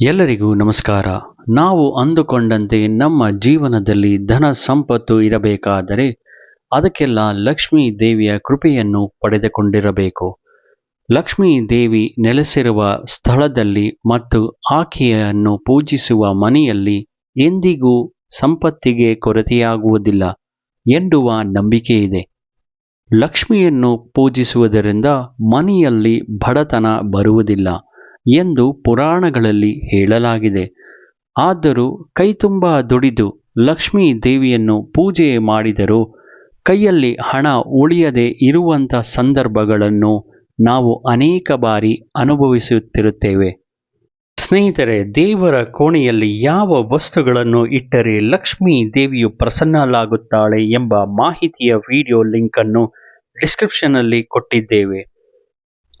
ಎಲ್ಲರಿಗೂ ನಮಸ್ಕಾರ. ನಾವು ಅಂದುಕೊಂಡಂತೆ ನಮ್ಮ ಜೀವನದಲ್ಲಿ ಧನ ಸಂಪತ್ತು ಇರಬೇಕಾದರೆ ಅದಕ್ಕೆಲ್ಲ ಲಕ್ಷ್ಮೀ ದೇವಿಯ ಕೃಪೆಯನ್ನು ಪಡೆದುಕೊಂಡಿರಬೇಕು. ಲಕ್ಷ್ಮೀ ದೇವಿ ನೆಲೆಸಿರುವ ಸ್ಥಳದಲ್ಲಿ ಮತ್ತು ಆಕೆಯನ್ನು ಪೂಜಿಸುವ ಮನೆಯಲ್ಲಿ ಎಂದಿಗೂ ಸಂಪತ್ತಿಗೆ ಕೊರತೆಯಾಗುವುದಿಲ್ಲ ಎನ್ನುವ ಇದೆ. ಲಕ್ಷ್ಮಿಯನ್ನು ಪೂಜಿಸುವುದರಿಂದ ಮನೆಯಲ್ಲಿ ಬಡತನ ಬರುವುದಿಲ್ಲ. ಎಂದು ಪುರಾಣಗಳಲ್ಲಿ ಹೇಳಲಾಗಿದೆ. ಆದರೂ ಕೈತುಂಬ ದುಡಿದು ಲಕ್ಷ್ಮೀ ದೇವಿಯನ್ನು ಪೂಜೆ ಮಾಡಿದರೂ ಕೈಯಲ್ಲಿ ಹಣ ಉಳಿಯದೆ ಇರುವಂಥ ಸಂದರ್ಭಗಳನ್ನು ನಾವು ಅನೇಕ ಬಾರಿ ಅನುಭವಿಸುತ್ತಿರುತ್ತೇವೆ. ಸ್ನೇಹಿತರೆ, ದೇವರ ಕೋಣೆಯಲ್ಲಿ ಯಾವ ವಸ್ತುಗಳನ್ನು ಇಟ್ಟರೆ ಲಕ್ಷ್ಮೀ ದೇವಿಯು ಪ್ರಸನ್ನಲಾಗುತ್ತಾಳೆ ಎಂಬ ಮಾಹಿತಿಯ ವಿಡಿಯೋ ಲಿಂಕನ್ನು ಡಿಸ್ಕ್ರಿಪ್ಷನ್ನಲ್ಲಿ ಕೊಟ್ಟಿದ್ದೇವೆ.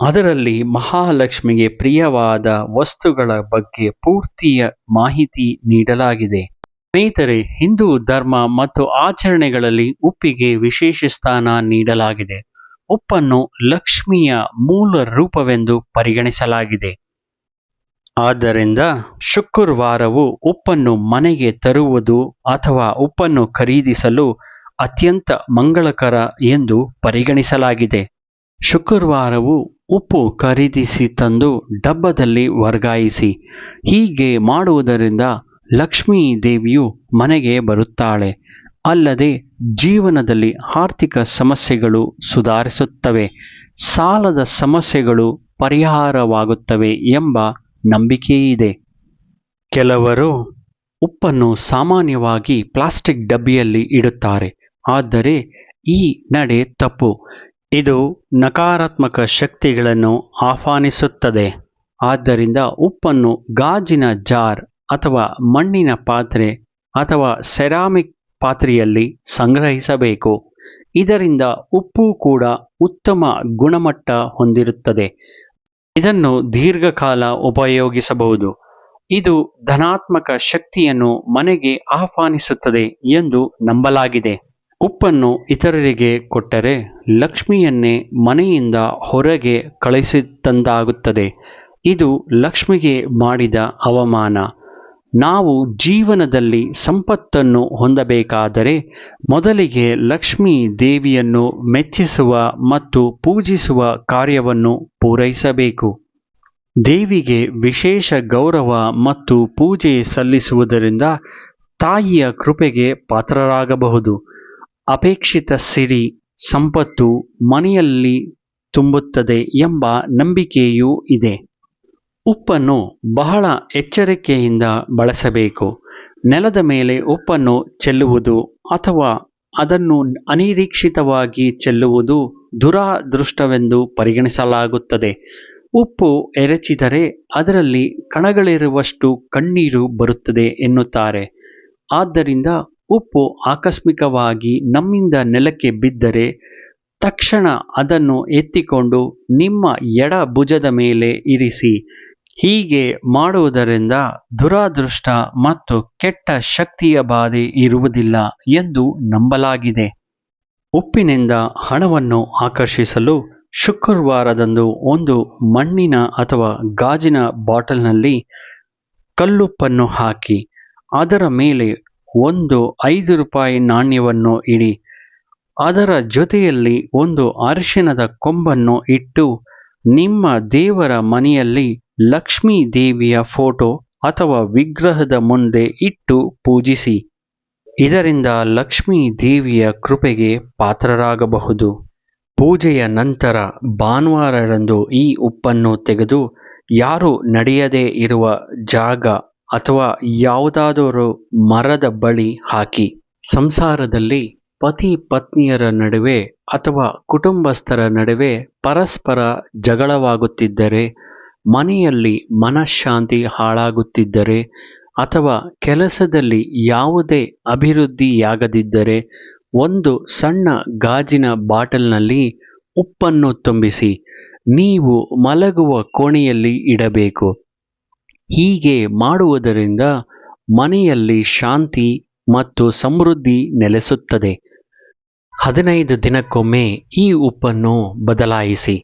ಅದರಲ್ಲಿ ಮಹಾಲಕ್ಷ್ಮಿಗೆ ಪ್ರಿಯವಾದ ವಸ್ತುಗಳ ಬಗ್ಗೆ ಪೂರ್ತಿಯ ಮಾಹಿತಿ ನೀಡಲಾಗಿದೆ. ಸ್ನೇಹಿತರೆ, ಹಿಂದೂ ಧರ್ಮ ಮತ್ತು ಆಚರಣೆಗಳಲ್ಲಿ ಉಪ್ಪಿಗೆ ವಿಶೇಷ ಸ್ಥಾನ ನೀಡಲಾಗಿದೆ. ಉಪ್ಪನ್ನು ಲಕ್ಷ್ಮಿಯ ಮೂಲ ರೂಪವೆಂದು ಪರಿಗಣಿಸಲಾಗಿದೆ. ಆದ್ದರಿಂದ ಶುಕ್ರವಾರವು ಉಪ್ಪನ್ನು ಮನೆಗೆ ತರುವುದು ಅಥವಾ ಉಪ್ಪನ್ನು ಖರೀದಿಸಲು ಅತ್ಯಂತ ಮಂಗಳಕರ ಎಂದು ಪರಿಗಣಿಸಲಾಗಿದೆ. ಶುಕ್ರವಾರವು ಉಪ್ಪು ಖರೀದಿಸಿ ತಂದು ಡಬ್ಬದಲ್ಲಿ ವರ್ಗಾಯಿಸಿ, ಹೀಗೆ ಮಾಡುವುದರಿಂದ ಲಕ್ಷ್ಮೀ ದೇವಿಯು ಮನೆಗೆ ಬರುತ್ತಾಳೆ. ಅಲ್ಲದೆ ಜೀವನದಲ್ಲಿ ಆರ್ಥಿಕ ಸಮಸ್ಯೆಗಳು ಸುಧಾರಿಸುತ್ತವೆ, ಸಾಲದ ಸಮಸ್ಯೆಗಳು ಪರಿಹಾರವಾಗುತ್ತವೆ ಎಂಬ ನಂಬಿಕೆಯಿದೆ. ಕೆಲವರು ಉಪ್ಪನ್ನು ಸಾಮಾನ್ಯವಾಗಿ ಪ್ಲಾಸ್ಟಿಕ್ ಡಬ್ಬಿಯಲ್ಲಿ ಇಡುತ್ತಾರೆ, ಆದರೆ ಈ ನಡೆ ತಪ್ಪು. ಇದು ನಕಾರಾತ್ಮಕ ಶಕ್ತಿಗಳನ್ನು ಆಹ್ವಾನಿಸುತ್ತದೆ. ಆದ್ದರಿಂದ ಉಪ್ಪನ್ನು ಗಾಜಿನ ಜಾರ್ ಅಥವಾ ಮಣ್ಣಿನ ಪಾತ್ರೆ ಅಥವಾ ಸೆರಾಮಿಕ್ ಪಾತ್ರೆಯಲ್ಲಿ ಸಂಗ್ರಹಿಸಬೇಕು. ಇದರಿಂದ ಉಪ್ಪು ಕೂಡ ಉತ್ತಮ ಗುಣಮಟ್ಟ ಹೊಂದಿರುತ್ತದೆ. ಇದನ್ನು ದೀರ್ಘಕಾಲ ಉಪಯೋಗಿಸಬಹುದು. ಇದು ಧನಾತ್ಮಕ ಶಕ್ತಿಯನ್ನು ಮನೆಗೆ ಆಹ್ವಾನಿಸುತ್ತದೆ ಎಂದು ನಂಬಲಾಗಿದೆ. ಉಪ್ಪನ್ನು ಇತರರಿಗೆ ಕೊಟ್ಟರೆ ಲಕ್ಷ್ಮಿಯನ್ನೇ ಮನೆಯಿಂದ ಹೊರಗೆ ಕಳಿಸಿದಂತಾಗುತ್ತದೆ ಇದು ಲಕ್ಷ್ಮಿಗೆ ಮಾಡಿದ ಅವಮಾನ. ನಾವು ಜೀವನದಲ್ಲಿ ಸಂಪತ್ತನ್ನು ಹೊಂದಬೇಕಾದರೆ ಮೊದಲಿಗೆ ಲಕ್ಷ್ಮೀ ದೇವಿಯನ್ನು ಮೆಚ್ಚಿಸುವ ಮತ್ತು ಪೂಜಿಸುವ ಕಾರ್ಯವನ್ನು ಪೂರೈಸಬೇಕು. ದೇವಿಗೆ ವಿಶೇಷ ಗೌರವ ಮತ್ತು ಪೂಜೆ ಸಲ್ಲಿಸುವುದರಿಂದ ತಾಯಿಯ ಕೃಪೆಗೆ ಪಾತ್ರರಾಗಬಹುದು. ಅಪೇಕ್ಷಿತ ಸಿರಿ ಸಂಪತ್ತು ಮನೆಯಲ್ಲಿ ತುಂಬುತ್ತದೆ ಎಂಬ ನಂಬಿಕೆಯೂ ಇದೆ. ಉಪ್ಪನ್ನು ಬಹಳ ಎಚ್ಚರಿಕೆಯಿಂದ ಬಳಸಬೇಕು. ನೆಲದ ಮೇಲೆ ಉಪ್ಪನ್ನು ಚೆಲ್ಲುವುದು ಅಥವಾ ಅದನ್ನು ಅನಿರೀಕ್ಷಿತವಾಗಿ ಚೆಲ್ಲುವುದು ದುರಾದೃಷ್ಟವೆಂದು ಪರಿಗಣಿಸಲಾಗುತ್ತದೆ. ಉಪ್ಪು ಎರಚಿದರೆ ಅದರಲ್ಲಿ ಕಣಗಳಿರುವಷ್ಟು ಕಣ್ಣೀರು ಬರುತ್ತದೆ ಎನ್ನುತ್ತಾರೆ. ಆದ್ದರಿಂದ ಉಪ್ಪು ಆಕಸ್ಮಿಕವಾಗಿ ನಮ್ಮಿಂದ ನೆಲಕ್ಕೆ ಬಿದ್ದರೆ ತಕ್ಷಣ ಅದನ್ನು ಎತ್ತಿಕೊಂಡು ನಿಮ್ಮ ಎಡ ಭುಜದ ಮೇಲೆ ಇರಿಸಿ. ಹೀಗೆ ಮಾಡುವುದರಿಂದ ದುರಾದೃಷ್ಟ ಮತ್ತು ಕೆಟ್ಟ ಶಕ್ತಿಯ ಬಾಧೆ ಇರುವುದಿಲ್ಲ ಎಂದು ನಂಬಲಾಗಿದೆ. ಉಪ್ಪಿನಿಂದ ಹಣವನ್ನು ಆಕರ್ಷಿಸಲು ಶುಕ್ರವಾರದಂದು ಒಂದು ಮಣ್ಣಿನ ಅಥವಾ ಗಾಜಿನ ಬಾಟಲ್ನಲ್ಲಿ ಕಲ್ಲುಪ್ಪನ್ನು ಹಾಕಿ, ಅದರ ಮೇಲೆ ಒಂದು ಐದು ರೂಪಾಯಿ ನಾಣ್ಯವನ್ನು ಇಡಿ. ಅದರ ಜೊತೆಯಲ್ಲಿ ಒಂದು ಅರಿಶಿನದ ಕೊಂಬನ್ನು ಇಟ್ಟು ನಿಮ್ಮ ದೇವರ ಮನೆಯಲ್ಲಿ ಲಕ್ಷ್ಮೀ ದೇವಿಯ ಫೋಟೋ ಅಥವಾ ವಿಗ್ರಹದ ಮುಂದೆ ಇಟ್ಟು ಪೂಜಿಸಿ. ಇದರಿಂದ ಲಕ್ಷ್ಮೀ ದೇವಿಯ ಕೃಪೆಗೆ ಪಾತ್ರರಾಗಬಹುದು. ಪೂಜೆಯ ನಂತರ ಭಾನುವಾರರಂದು ಈ ಉಪ್ಪನ್ನು ತೆಗೆದು ಯಾರು ನಡೆಯದೇ ಇರುವ ಜಾಗ ಅಥವಾ ಯಾವುದಾದರೂ ಮರದ ಬಳಿ ಹಾಕಿ ಸಂಸಾರದಲ್ಲಿ ಪತಿ ಪತ್ನಿಯರ ನಡುವೆ ಅಥವಾ ಕುಟುಂಬಸ್ಥರ ನಡುವೆ ಪರಸ್ಪರ ಜಗಳವಾಗುತ್ತಿದ್ದರೆ, ಮನೆಯಲ್ಲಿ ಮನಃಶಾಂತಿ ಹಾಳಾಗುತ್ತಿದ್ದರೆ ಅಥವಾ ಕೆಲಸದಲ್ಲಿ ಯಾವುದೇ ಅಭಿವೃದ್ಧಿಯಾಗದಿದ್ದರೆ, ಒಂದು ಸಣ್ಣ ಗಾಜಿನ ಬಾಟಲ್ನಲ್ಲಿ ಉಪ್ಪನ್ನು ತುಂಬಿಸಿ, ನೀವು ಮಲಗುವ ಕೋಣೆಯಲ್ಲಿ ಇಡಬೇಕು. ಹೀಗೆ ಮಾಡುವುದರಿಂದ ಮನೆಯಲ್ಲಿ ಶಾಂತಿ ಮತ್ತು ಸಮೃದ್ಧಿ ನೆಲೆಸುತ್ತದೆ. ಹದಿನೈದು ದಿನಕ್ಕೊಮ್ಮೆ ಈ ಉಪ್ಪನ್ನು ಬದಲಾಯಿಸಿ,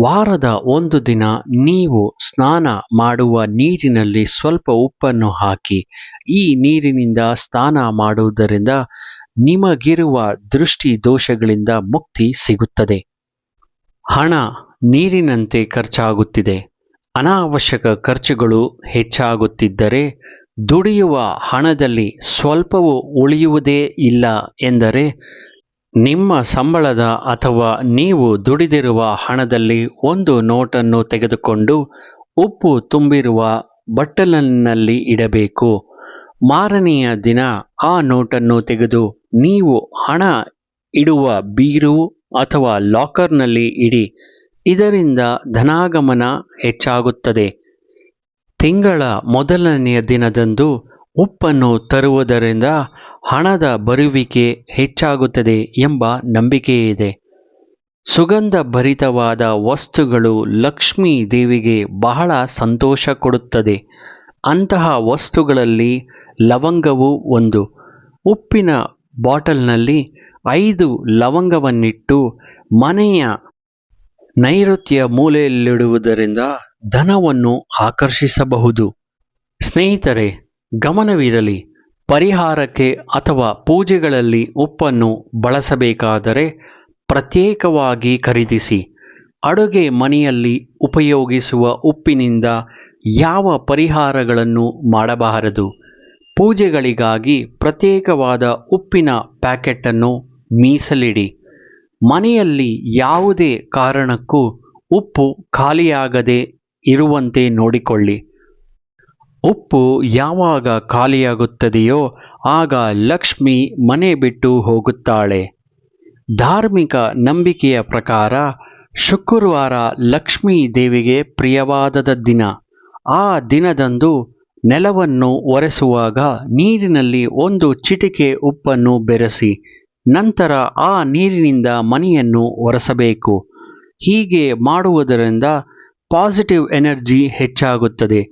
ವಾರದ ಒಂದು ದಿನ ನೀವು ಸ್ನಾನ ಮಾಡುವ ನೀರಿನಲ್ಲಿ ಸ್ವಲ್ಪ ಉಪ್ಪನ್ನು ಹಾಕಿ, ಈ ನೀರಿನಿಂದ ಸ್ನಾನ ಮಾಡುವುದರಿಂದ ನಿಮಗಿರುವ ದೃಷ್ಟಿ ದೋಷಗಳಿಂದ ಮುಕ್ತಿ ಸಿಗುತ್ತದೆ. ಹಣ ನೀರಿನಂತೆ ಖರ್ಚಾಗುತ್ತಿದೆ. ಅನಾವಶ್ಯಕ ಖರ್ಚುಗಳು ಹೆಚ್ಚಾಗುತ್ತಿದ್ದರೆ ದುಡಿಯುವ ಹಣದಲ್ಲಿ ಸ್ವಲ್ಪವೂ ಉಳಿಯುವುದೇ ಇಲ್ಲ ಎಂದರೆ ನಿಮ್ಮ ಸಂಬಳದ ಅಥವಾ ನೀವು ದುಡಿದಿರುವ ಹಣದಲ್ಲಿ ಒಂದು ನೋಟನ್ನು ತೆಗೆದುಕೊಂಡು ಉಪ್ಪು ತುಂಬಿರುವ ಬಟ್ಟಲಿನಲ್ಲಿ ಇಡಬೇಕು. ಮಾರನೆಯ ದಿನ ಆ ನೋಟನ್ನು ತೆಗೆದು ನೀವು ಹಣ ಇಡುವ ಬೀರು ಅಥವಾ ಲಾಕರ್ನಲ್ಲಿ ಇಡಿ. ಇದರಿಂದ ಧನಾಗಮನ ಹೆಚ್ಚಾಗುತ್ತದೆ. ತಿಂಗಳ ಮೊದಲನೆಯ ದಿನದಂದು ಉಪ್ಪನ್ನು ತರುವುದರಿಂದ ಹಣದ ಬರುವಿಕೆ ಹೆಚ್ಚಾಗುತ್ತದೆ ಎಂಬ ನಂಬಿಕೆಯಿದೆ. ಸುಗಂಧ ಭರಿತವಾದ ವಸ್ತುಗಳು ಲಕ್ಷ್ಮೀ ದೇವಿಗೆ ಬಹಳ ಸಂತೋಷ ಕೊಡುತ್ತದೆ. ಅಂತಹ ವಸ್ತುಗಳಲ್ಲಿ ಲವಂಗವು ಒಂದು. ಉಪ್ಪಿನ ಬಾಟಲ್ನಲ್ಲಿ ಐದು ಲವಂಗವನ್ನಿಟ್ಟು ಮನೆಯ ನೈಋತ್ಯ ಮೂಲೆಯಲ್ಲಿಡುವುದರಿಂದ ಧನವನ್ನು ಆಕರ್ಷಿಸಬಹುದು. ಸ್ನೇಹಿತರೆ, ಗಮನವಿರಲಿ, ಪರಿಹಾರಕ್ಕೆ ಅಥವಾ ಪೂಜೆಗಳಲ್ಲಿ ಉಪ್ಪನ್ನು ಬಳಸಬೇಕಾದರೆ ಪ್ರತ್ಯೇಕವಾಗಿ ಖರೀದಿಸಿ, ಅಡುಗೆ ಮನೆಯಲ್ಲಿ ಉಪಯೋಗಿಸುವ ಉಪ್ಪಿನಿಂದ ಯಾವ ಪರಿಹಾರಗಳನ್ನು ಮಾಡಬಾರದು? ಪೂಜೆಗಳಿಗಾಗಿ ಪ್ರತ್ಯೇಕವಾದ ಉಪ್ಪಿನ ಪ್ಯಾಕೆಟನ್ನು ಮೀಸಲಿಡಿ. ಮನೆಯಲ್ಲಿ ಯಾವುದೇ ಕಾರಣಕ್ಕೂ ಉಪ್ಪು ಖಾಲಿಯಾಗದೆ ಇರುವಂತೆ ನೋಡಿಕೊಳ್ಳಿ. ಉಪ್ಪು ಯಾವಾಗ ಖಾಲಿಯಾಗುತ್ತದೆಯೋ ಆಗ ಲಕ್ಷ್ಮಿ ಮನೆ ಬಿಟ್ಟು ಹೋಗುತ್ತಾಳೆ. ಧಾರ್ಮಿಕ ನಂಬಿಕೆಯ ಪ್ರಕಾರ ಶುಕ್ರವಾರ ಲಕ್ಷ್ಮೀ ದೇವಿಗೆ ಪ್ರಿಯವಾದ ದಿನ. ಆ ದಿನದಂದು ನೆಲವನ್ನು ಒರೆಸುವಾಗ ನೀರಿನಲ್ಲಿ ಒಂದು ಚಿಟಿಕೆ ಉಪ್ಪನ್ನು ಬೆರೆಸಿ ನಂತರ ಆ ನೀರಿನಿಂದ ಮನೆಯನ್ನು ಒರೆಸಬೇಕು. ಹೀಗೆ ಮಾಡುವುದರಿಂದ ಪಾಸಿಟಿವ್ ಎನರ್ಜಿ ಹೆಚ್ಚಾಗುತ್ತದೆ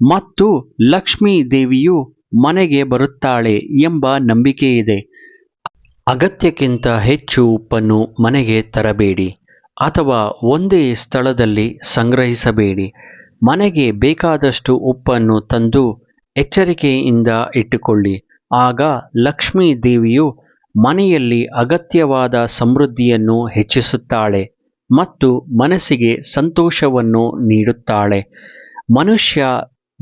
ಮತ್ತು ಲಕ್ಷ್ಮೀ ದೇವಿಯು ಮನೆಗೆ ಬರುತ್ತಾಳೆ ಎಂಬ ನಂಬಿಕೆ ಇದೆ ಅಗತ್ಯಕ್ಕಿಂತ ಹೆಚ್ಚು ಉಪ್ಪನ್ನು ಮನೆಗೆ ತರಬೇಡಿ ಅಥವಾ ಒಂದೇ ಸ್ಥಳದಲ್ಲಿ ಸಂಗ್ರಹಿಸಬೇಡಿ. ಮನೆಗೆ ಬೇಕಾದಷ್ಟು ಉಪ್ಪನ್ನು ತಂದು ಎಚ್ಚರಿಕೆಯಿಂದ ಇಟ್ಟುಕೊಳ್ಳಿ. ಆಗ ಲಕ್ಷ್ಮೀ ದೇವಿಯು ಮನೆಯಲ್ಲಿ ಅಗತ್ಯವಾದ ಸಮೃದ್ಧಿಯನ್ನು ಹೆಚ್ಚಿಸುತ್ತಾಳೆ ಮತ್ತು ಮನಸ್ಸಿಗೆ ಸಂತೋಷವನ್ನು ನೀಡುತ್ತಾಳೆ. ಮನುಷ್ಯ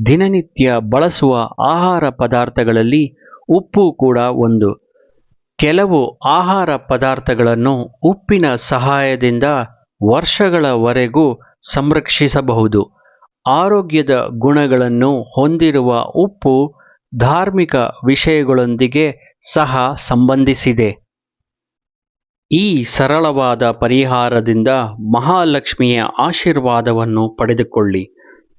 ದಿನನಿತ್ಯ ಬಳಸುವ ಆಹಾರ ಪದಾರ್ಥಗಳಲ್ಲಿ ಉಪ್ಪು ಕೂಡ ಒಂದು. ಕೆಲವು ಆಹಾರ ಪದಾರ್ಥಗಳನ್ನು ಉಪ್ಪಿನ ಸಹಾಯದಿಂದ ವರ್ಷಗಳವರೆಗೂ ಸಂರಕ್ಷಿಸಬಹುದು. ಆರೋಗ್ಯದ ಗುಣಗಳನ್ನು ಹೊಂದಿರುವ ಉಪ್ಪು ಧಾರ್ಮಿಕ ವಿಷಯಗಳೊಂದಿಗೆ ಸಹ ಸಂಬಂಧಿಸಿದೆ. ಈ ಸರಳವಾದ ಪರಿಹಾರದಿಂದ ಮಹಾಲಕ್ಷ್ಮಿಯ ಆಶೀರ್ವಾದವನ್ನು ಪಡೆದುಕೊಳ್ಳಿ.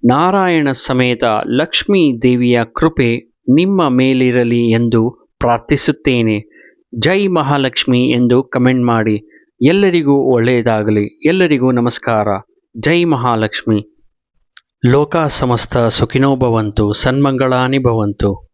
ನಾರಾಯಣ ಸಮೇತ ಲಕ್ಷ್ಮೀ ದೇವಿಯ ಕೃಪೆ ನಿಮ್ಮ ಮೇಲಿರಲಿ ಎಂದು ಪ್ರಾರ್ಥಿಸುತ್ತೇನೆ. ಜೈ ಮಹಾಲಕ್ಷ್ಮಿ ಎಂದು ಕಮೆಂಟ್ ಮಾಡಿ. ಎಲ್ಲರಿಗೂ ಒಳ್ಳೆಯದಾಗಲಿ. ಎಲ್ಲರಿಗೂ ನಮಸ್ಕಾರ. ಜೈ ಮಹಾಲಕ್ಷ್ಮಿ. ಲೋಕ ಸಮಸ್ತ ಸುಖಿನೋ ಭವಂತು ಸನ್ಮಂಗಳಾನಿ ಭವಂತು.